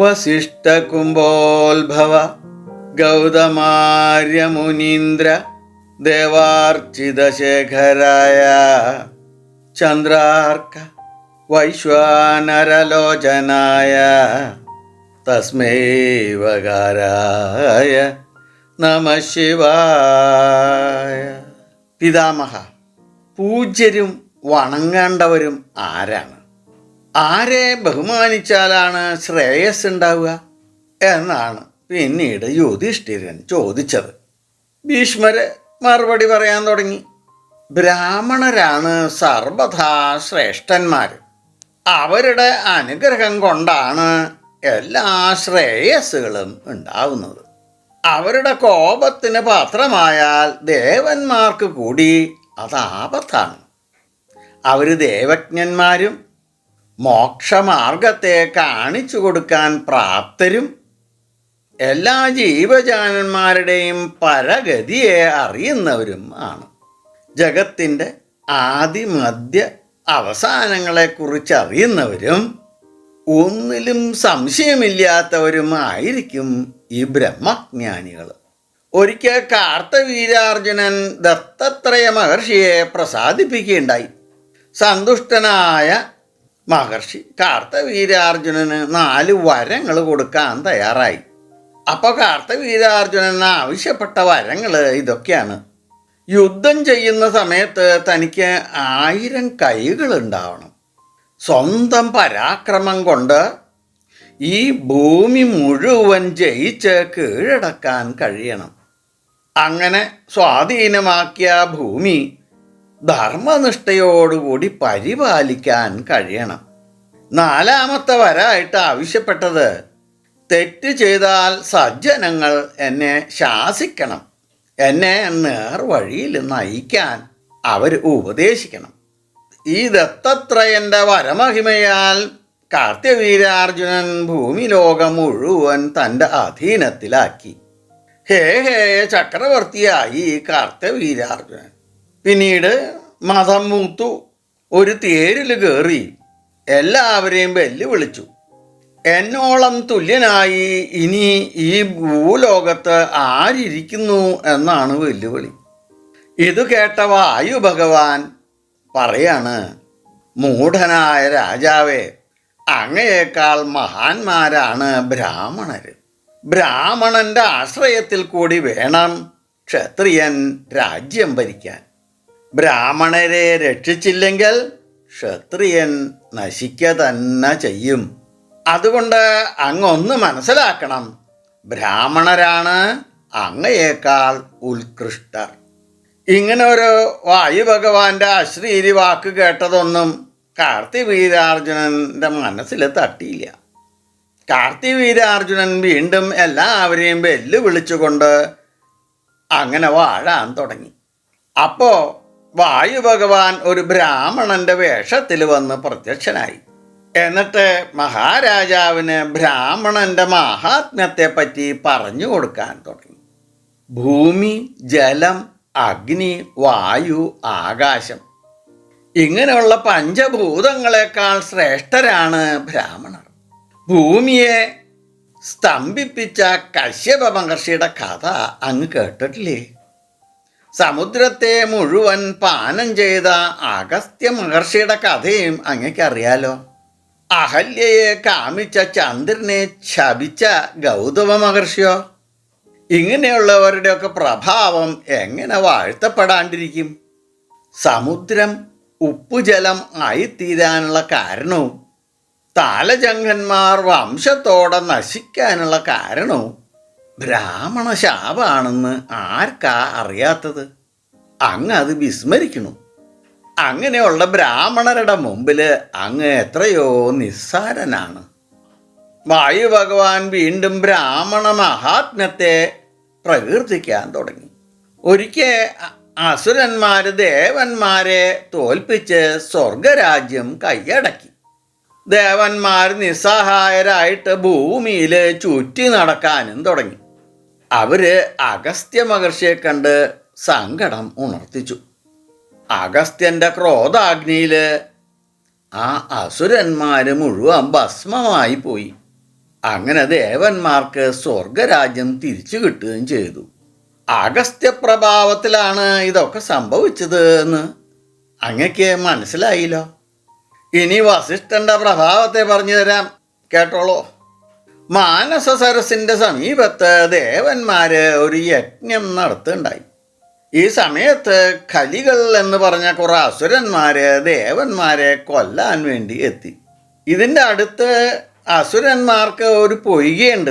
വസിഷ്ഠകുംഭോത്ഭവ ഗൗതമാര്യമുനീന്ദ്ര ദേവാർച്ചിതശേഖരായ ചന്ദ്രാർക്ക വൈശ്വാനരലോചനായ തസ്മൈവകാരായ നമ ശിവായ. പിതാമഹ പൂജ്യരും വണങ്ങേണ്ടവരും ആരാണ്? ആരെ ബഹുമാനിച്ചാലാണ് ശ്രേയസ് ഉണ്ടാവുക എന്നാണ് പിന്നീട് യുധിഷ്ഠിരൻ ചോദിച്ചത്. ഭീഷ്മര് മറുപടി പറയാൻ തുടങ്ങി. ബ്രാഹ്മണരാണ് സർവഥാ ശ്രേഷ്ഠന്മാർ അവരുടെ അനുഗ്രഹം കൊണ്ടാണ് എല്ലാ ശ്രേയസ്സുകളും ഉണ്ടാവുന്നത്. അവരുടെ കോപത്തിന് പാത്രമായാൽ ദേവന്മാർക്ക് കൂടി അതാപത്താണ് അവർ ദേവജ്ഞന്മാരും മോക്ഷമാർഗത്തെ കാണിച്ചു കൊടുക്കാൻ പ്രാപ്തരും എല്ലാ ജീവജാനന്മാരുടെയും പരഗതിയെ അറിയുന്നവരും ആണ്. ജഗത്തിന്റെ മധ്യ അവസാനങ്ങളെക്കുറിച്ച് അറിയുന്നവരും ഒന്നിലും സംശയമില്ലാത്തവരുമായിരിക്കും ഈ ബ്രഹ്മജ്ഞാനികൾ. ഒരിക്കൽ കാർത്തവീരാർജുനൻ ദത്തത്രയ മഹർഷിയെ പ്രസാദിപ്പിക്കുകയുണ്ടായി. സന്തുഷ്ടനായ മഹർഷി കാർത്തവീരാർജുനന് നാല് വരങ്ങൾ കൊടുക്കാൻ തയ്യാറായി. അപ്പോൾ കാർത്തവീരാർജുനൻ ആവശ്യപ്പെട്ട വരങ്ങൾ ഇതൊക്കെയാണ്. യുദ്ധം ചെയ്യുന്ന സമയത്ത് തനിക്ക് ആയിരം കൈകൾ ഉണ്ടാവണം. സ്വന്തം പരാക്രമം കൊണ്ട് ഈ ഭൂമി മുഴുവൻ ജയിച്ച് കീഴടക്കാൻ കഴിയണം. അങ്ങനെ സ്വാധീനമാക്കിയ ഭൂമി ധർമ്മനിഷ്ഠയോടുകൂടി പരിപാലിക്കാൻ കഴിയണം. നാലാമത്തെ വരായിട്ട് ആവശ്യപ്പെട്ടത് തെറ്റ് ചെയ്താൽ സജ്ജനങ്ങൾ എന്നെ ശാസിക്കണം. എന്നെ നേർവഴിയിൽ നയിക്കാൻ അവർ ഉപദേശിക്കണം. ഈ ദത്തത്രയന്റെ വരമഹിമയാൽ കാർത്യവീരാർജുനൻ ഭൂമിലോകം മുഴുവൻ തന്റെ അധീനത്തിലാക്കി. ഹേ ഹേ ചക്രവർത്തിയായി കാർത്യവീരാർജുനൻ. പിന്നീട് മതം മൂത്തു ഒരു തേരിൽ കയറി എല്ലാവരെയും വെല്ലുവിളിച്ചു. എന്നോളം തുല്യനായി ഇനി ഈ ഭൂലോകത്ത് ആരിയ്ക്കുന്നു എന്നാണ് വെല്ലുവിളി. ഇത് കേട്ട വായു ഭഗവാൻ പറയാണ് മൂഢനായ രാജാവേ അങ്ങയേക്കാൾ മഹാന്മാരാണ് ബ്രാഹ്മണർ ബ്രാഹ്മണന്റെ ആശ്രയത്തിൽ കൂടി വേണം ക്ഷത്രിയൻ രാജ്യം ഭരിക്കാൻ. ബ്രാഹ്മണരെ രക്ഷിച്ചില്ലെങ്കിൽ ക്ഷത്രിയൻ നശിക്ക തന്നെ ചെയ്യും. അതുകൊണ്ട് അങ്ങൊന്ന് മനസ്സിലാക്കണം. ബ്രാഹ്മണരാണ് അങ്ങയേക്കാൾ ഉത്കൃഷ്ടർ. ഇങ്ങനെ ഒരു വായു ഭഗവാന്റെ അശ്രീരി വാക്ക് കേട്ടതൊന്നും കാർത്തിവീരാർജുനന്റെ മനസ്സിൽ തട്ടിയില്ല. കാർത്തിവീരാർജുനൻ വീണ്ടും എല്ലാവരെയും വെല്ലുവിളിച്ചുകൊണ്ട് അങ്ങനെ വാഴാൻ തുടങ്ങി. അപ്പോൾ വായു ഭഗവാൻ ഒരു ബ്രാഹ്മണന്റെ വേഷത്തിൽ വന്ന് പ്രത്യക്ഷനായി. എന്നിട്ട് മഹാരാജാവിന് ബ്രാഹ്മണന്റെ മഹാത്മ്യത്തെ പറ്റി പറഞ്ഞു കൊടുക്കാൻ തുടങ്ങി. ഭൂമി ജലം അഗ്നി വായു ആകാശം ഇങ്ങനെയുള്ള പഞ്ചഭൂതങ്ങളെക്കാൾ ശ്രേഷ്ഠരാണ് ബ്രാഹ്മണർ. ഭൂമിയെ സ്തംഭിപ്പിച്ച കശ്യപ മഹർഷിയുടെ കഥ അങ്ങ് കേട്ടിട്ടില്ലേ? സമുദ്രത്തെ മുഴുവൻ പാനം ചെയ്ത അഗസ്ത്യ മഹർഷിയുടെ കഥയും അങ്ങക്കറിയാലോ അഹല്യയെ കാമിച്ച ചന്ദ്രനെ ശപിച്ച ഗൗതമ മഹർഷിയോ? ഇങ്ങനെയുള്ളവരുടെയൊക്കെ പ്രഭാവം എങ്ങനെ വാഴ്ത്തപ്പെടാണ്ടിരിക്കും? സമുദ്രം ഉപ്പുജലം ആയിത്തീരാനുള്ള കാരണവും താലജംഘന്മാർ വംശത്തോടെ നശിക്കാനുള്ള കാരണവും ബ്രാഹ്മണ ശാപാണെന്ന് ആർക്കാ അറിയാത്തത്? അങ്ങ് അത് വിസ്മരിക്കണു അങ്ങനെയുള്ള ബ്രാഹ്മണരുടെ മുമ്പിൽ അങ്ങ് എത്രയോ നിസ്സാരനാണ്. വായു ഭഗവാൻ വീണ്ടും ബ്രാഹ്മണ മഹാത്മ്യത്തെ പ്രകീർത്തിക്കാൻ തുടങ്ങി. ഒരിക്കൽ അസുരന്മാർ ദേവന്മാരെ തോൽപ്പിച്ച് സ്വർഗരാജ്യം കൈയടക്കി. ദേവന്മാർ നിസ്സഹായരായിട്ട് ഭൂമിയിൽ ചുറ്റി നടക്കാനും തുടങ്ങി. അവർ അഗസ്ത്യ മഹർഷിയെ കണ്ട് സങ്കടം ഉണർത്തിച്ചു. അഗസ്ത്യന്റെ ക്രോധാഗ്നിയിൽ ആ അസുരന്മാർ മുഴുവൻ ഭസ്മമായി പോയി. അങ്ങനെ ദേവന്മാർക്ക് സ്വർഗരാജ്യം തിരിച്ചു കിട്ടുകയും ചെയ്തു. അഗസ്ത്യ പ്രഭാവത്തിലാണ് ഇതൊക്കെ സംഭവിച്ചത് എന്ന് അങ്ങക്ക് മനസ്സിലായില്ലോ? ഇനി വസിഷ്ഠന്റെ പ്രഭാവത്തെ പറഞ്ഞു തരാം. കേട്ടോളൂ. മാനസ സരസിന്റെ സമീപത്ത് ദേവന്മാര് ഒരു യജ്ഞം നടത്തുണ്ടായി ഈ സമയത്ത് കലികൾ എന്ന് പറഞ്ഞ കുറെ അസുരന്മാര് ദേവന്മാരെ കൊല്ലാൻ വേണ്ടി എത്തി. ഇതിന്റെ അടുത്ത് അസുരന്മാർക്ക് ഒരു പൊയ്കയുണ്ട്.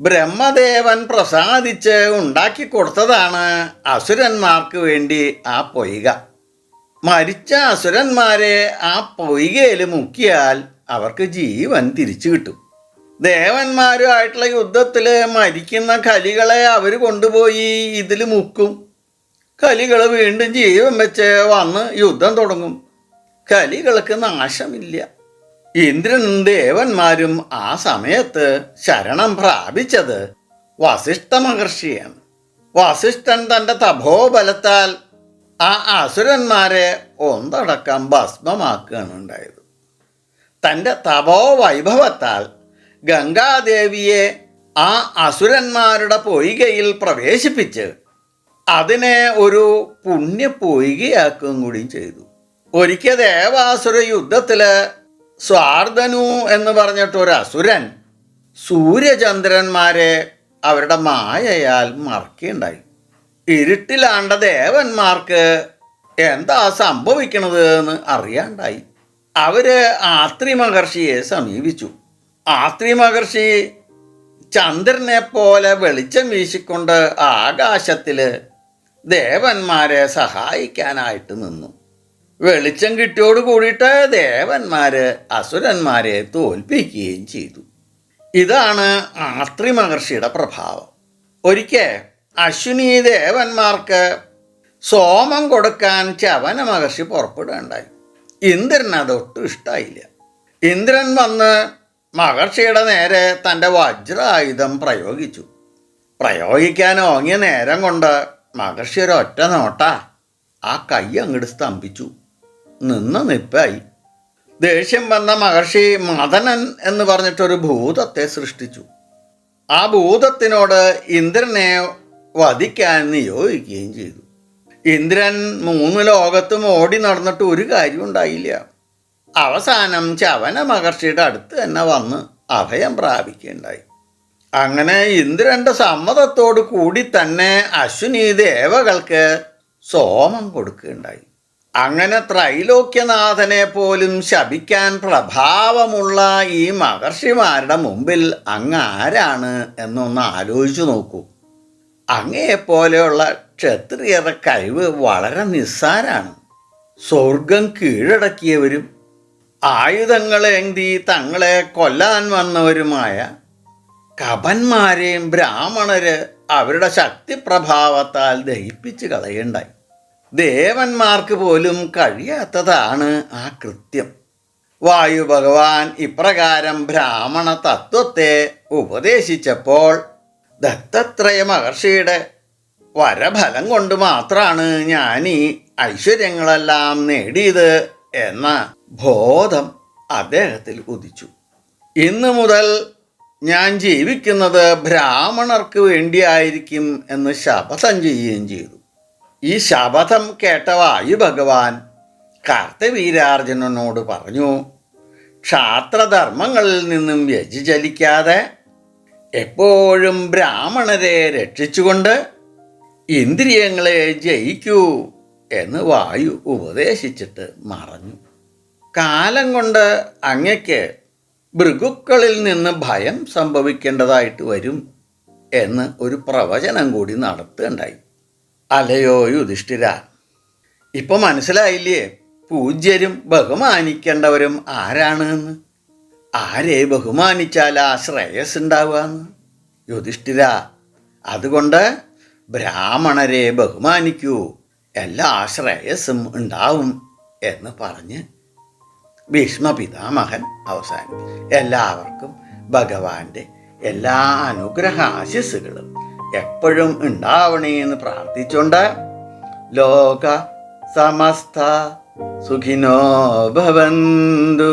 ബ്രഹ്മദേവൻ പ്രസാദിച്ച് ഉണ്ടാക്കി കൊടുത്തതാണ് അസുരന്മാർക്ക് വേണ്ടി ആ പൊയ്ക. മരിച്ച അസുരന്മാരെ ആ പൊയ്കയിൽ മുക്കിയാൽ അവർക്ക് ജീവൻ തിരിച്ചു കിട്ടും. ദേവന്മാരുമായിട്ടുള്ള യുദ്ധത്തിൽ മരിക്കുന്ന കലികളെ അവർ കൊണ്ടുപോയി ഇതിൽ മുക്കും. കലികൾ വീണ്ടും ജീവൻ വെച്ച് വന്ന് യുദ്ധം തുടങ്ങും. കലികൾക്ക് നാശമില്ല. ഇന്ദ്രനും ദേവന്മാരും ആ സമയത്ത് ശരണം പ്രാപിച്ചത് വസിഷ്ഠ മഹർഷിയാണ്. വസിഷ്ഠൻ തന്റെ തപോബലത്താൽ ആ അസുരന്മാരെ ഒന്നടക്കം ഭസ്മമാക്കുകയാണ് ഉണ്ടായത്. തന്റെ തപോ വൈഭവത്താൽ ഗംഗാദേവിയെ ആ അസുരന്മാരുടെ പൊയ്കയിൽ പ്രവേശിപ്പിച്ച് അതിനെ ഒരു പുണ്യ പൊയ്കയാക്കുകയും കൂടി ചെയ്തു. ഒരിക്കൽ ദേവാസുര യുദ്ധത്തിൽ സ്വാർദ്ധനു എന്ന് പറഞ്ഞിട്ട് ഒരു അസുരൻ സൂര്യചന്ദ്രന്മാരെ അവരുടെ മായയാൽ മറക്കുകയുണ്ടായി. ഇരുട്ടിലാണ്ട ദേവന്മാർക്ക് എന്താ സംഭവിക്കണത് എന്ന് അറിയാണ്ടായി. അവർ ആത്രി മഹർഷിയെ സമീപിച്ചു. ആത്രി മഹർഷി ചന്ദ്രനെ പോലെ വെളിച്ചം വീശിക്കൊണ്ട് ആകാശത്തിൽ ദേവന്മാരെ സഹായിക്കാനായിട്ട് നിന്നു. വെളിച്ചം കിട്ടിയോട് കൂടിയിട്ട് ദേവന്മാര് അസുരന്മാരെ തോൽപ്പിക്കുകയും ചെയ്തു. ഇതാണ് ആത്രി മഹർഷിയുടെ പ്രഭാവം. ഒരിക്കൽ അശ്വിനി ദേവന്മാർക്ക് സോമം കൊടുക്കാൻ ചവന മഹർഷി പുറപ്പെടുകയുണ്ടായി. ഇന്ദ്രൻ അതൊട്ടും ഇഷ്ടമായില്ല ഇന്ദ്രൻ വന്ന് മഹർഷിയുടെ നേരെ തന്റെ വജ്രായുധം പ്രയോഗിച്ചു. പ്രയോഗിക്കാൻ ഓങ്ങിയ നേരം കൊണ്ട് മഹർഷി ഒരൊറ്റ നോട്ട ആ കൈ അങ്ങോട്ട് സ്തംഭിച്ചു. നിന്ന് നിപ്പായി. ദേഷ്യം വന്ന മഹർഷി മദനൻ എന്ന് പറഞ്ഞിട്ടൊരു ഭൂതത്തെ സൃഷ്ടിച്ചു. ആ ഭൂതത്തിനോട് ഇന്ദ്രനെ വധിക്കാൻ നിയോഗിക്കുകയും ചെയ്തു. ഇന്ദ്രൻ മൂന്ന് ലോകത്തും ഓടി നടന്നിട്ട് ഒരു കാര്യം ഉണ്ടായില്ല. അവസാനം ചവന മഹർഷിയുടെ അടുത്ത് തന്നെ വന്ന് അഭയം പ്രാപിക്കുകയുണ്ടായി. അങ്ങനെ ഇന്ദ്രന്റെ സമ്മതത്തോടു കൂടി തന്നെ അശ്വിനി ദേവകൾക്ക് സോമം കൊടുക്കുകയുണ്ടായി. അങ്ങനെ ത്രൈലോക്യനാഥനെ പോലും ശപിക്കാൻ പ്രഭാവമുള്ള ഈ മഹർഷിമാരുടെ മുമ്പിൽ അങ്ങ് ആരാണ് എന്നൊന്ന് ആലോചിച്ചു നോക്കൂ. അങ്ങയെപ്പോലെയുള്ള ക്ഷത്രിയരുടെ കഴിവ് വളരെ നിസ്സാരാണ് സ്വർഗം കീഴടക്കിയവരും ആയുധങ്ങളേന്തി തങ്ങളെ കൊല്ലാൻ വന്നവരുമായ കപന്മാരെയും ബ്രാഹ്മണര് അവരുടെ ശക്തിപ്രഭാവത്താൽ ദഹിപ്പിച്ച് കളയുണ്ടായി. ദേവന്മാർക്ക് പോലും കഴിയാത്തതാണ് ആ കൃത്യം. വായു ഭഗവാൻ ഇപ്രകാരം ബ്രാഹ്മണ തത്വത്തെ ഉപദേശിച്ചപ്പോൾ ദത്തത്രയ മഹർഷിയുടെ വരഫലം കൊണ്ട് മാത്രമാണ് ഞാൻ ഐശ്വര്യങ്ങളെല്ലാം നേടിയത് എന്ന ബോധം അദ്ദേഹത്തിൽ ഉദിച്ചു. ഇന്നു മുതൽ ഞാൻ ജീവിക്കുന്നത് ബ്രാഹ്മണർക്ക് വേണ്ടിയായിരിക്കും എന്ന് ശപഥം ചെയ്യുകയും ചെയ്തു. ഈ ശപഥം കേട്ട വായു ഭഗവാൻ കാർത്തവീരാർജുനനോട് പറഞ്ഞു ക്ഷാത്രധർമ്മങ്ങളിൽ നിന്നും വ്യതിചലിക്കാതെ എപ്പോഴും ബ്രാഹ്മണരെ രക്ഷിച്ചുകൊണ്ട് ഇന്ദ്രിയങ്ങളെ ജയിക്കൂ. എന്ന് വായു ഉപദേശിച്ചിട്ട് മറഞ്ഞു. കാലം കൊണ്ട് അങ്ങയ്ക്ക് ഭൃഗുക്കളിൽ നിന്ന് ഭയം സംഭവിക്കേണ്ടതായിട്ട് വരും എന്ന് ഒരു പ്രവചനം കൂടി നടത്തുകയുണ്ടായി. അലയോ യുധിഷ്ഠിര ഇപ്പൊ മനസ്സിലായില്ലേ? പൂജ്യരും ബഹുമാനിക്കേണ്ടവരും ആരാണ് എന്ന് ആരെ ബഹുമാനിച്ചാൽ ആ ശ്രേയസ് ഉണ്ടാവുകയെന്ന് യുധിഷ്ഠിര അതുകൊണ്ട് ബ്രാഹ്മണരെ ബഹുമാനിക്കൂ. എല്ലാ ശ്രേയസ്സും ഉണ്ടാവും എന്ന് പറഞ്ഞ് ഭീഷ്മ പിതാമഹൻ അവസാനിപ്പിച്ചു. എല്ലാവർക്കും ഭഗവാന്റെ എല്ലാ അനുഗ്രഹ ആശിസ്സുകളും എപ്പോഴും ഉണ്ടാവണേ എന്ന് പ്രാർത്ഥിച്ചുകൊണ്ട് ലോക സമസ്ത സുഖിനോ ഭവന്തു.